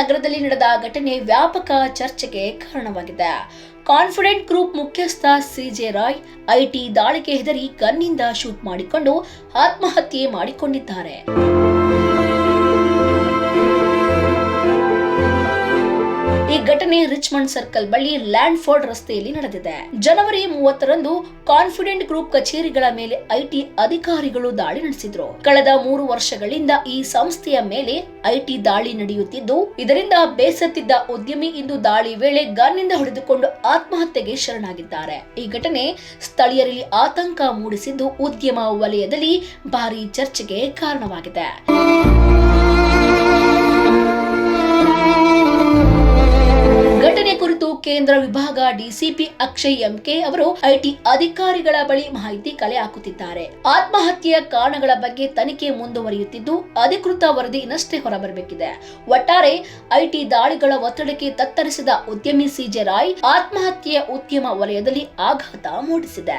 ನಗರದಲ್ಲಿ ನಡೆದ ಘಟನೆ ವ್ಯಾಪಕ ಚರ್ಚೆಗೆ ಕಾರಣವಾಗಿದೆ. ಕಾನ್ಫಿಡೆಂಟ್ ಗ್ರೂಪ್ ಮುಖ್ಯಸ್ಥ ಸಿಜೆ ರಾಯ್ ಐಟಿ ದಾಳಿಗೆ ಹೆದರಿ ಗನ್ನಿಂದ ಶೂಟ್ ಮಾಡಿಕೊಂಡು ಆತ್ಮಹತ್ಯೆ ಮಾಡಿಕೊಂಡಿದ್ದಾರೆ. ಘಟನೆ ರಿಚ್ಮಂಡ್ ಸರ್ಕಲ್ ಬಳಿ ಲ್ಯಾಂಡ್ ಫೋರ್ಡ್ ರಸ್ತೆಯಲ್ಲಿ ನಡೆದಿದೆ. ಜನವರಿ ಮೂವತ್ತರಂದು ಕಾನ್ಫಿಡೆಂಟ್ ಗ್ರೂಪ್ ಕಚೇರಿಗಳ ಮೇಲೆ ಐಟಿ ಅಧಿಕಾರಿಗಳು ದಾಳಿ ನಡೆಸಿದ್ರು. ಕಳೆದ ಮೂರು ವರ್ಷಗಳಿಂದ ಈ ಸಂಸ್ಥೆಯ ಮೇಲೆ ಐಟಿ ದಾಳಿ ನಡೆಯುತ್ತಿದ್ದು, ಇದರಿಂದ ಬೇಸತ್ತಿದ್ದ ಉದ್ಯಮಿ ಇಂದು ದಾಳಿ ವೇಳೆ ಗನ್ನಿಂದ ಹೊಡೆದುಕೊಂಡು ಆತ್ಮಹತ್ಯೆಗೆ ಶರಣಾಗಿದ್ದಾರೆ. ಈ ಘಟನೆ ಸ್ಥಳೀಯರಲ್ಲಿ ಆತಂಕ ಮೂಡಿಸಿದ್ದು ಉದ್ಯಮ ವಲಯದಲ್ಲಿ ಭಾರಿ ಚರ್ಚೆಗೆ ಕಾರಣವಾಗಿದೆ. ಕೇಂದ್ರ ವಿಭಾಗ ಡಿಸಿಪಿ ಅಕ್ಷಯ್ ಎಂಕೆ ಅವರು ಐಟಿ ಅಧಿಕಾರಿಗಳ ಬಳಿ ಮಾಹಿತಿ ಕಲೆ ಹಾಕುತ್ತಿದ್ದಾರೆ. ಆತ್ಮಹತ್ಯೆಯ ಕಾರಣಗಳ ಬಗ್ಗೆ ತನಿಖೆ ಮುಂದುವರಿಯುತ್ತಿದ್ದು, ಅಧಿಕೃತ ವರದಿ ಇನ್ನಷ್ಟೇ ಹೊರಬರಬೇಕಿದೆ. ಒಟ್ಟಾರೆ, ಐಟಿ ದಾಳಿಗಳ ಒತ್ತಡಕ್ಕೆ ತತ್ತರಿಸಿದ ಉದ್ಯಮಿ ಸಿಜೆ ರಾಯ್ ಆತ್ಮಹತ್ಯೆಯ ಉದ್ಯಮ ವಲಯದಲ್ಲಿ ಆಘಾತ ಮೂಡಿಸಿದೆ.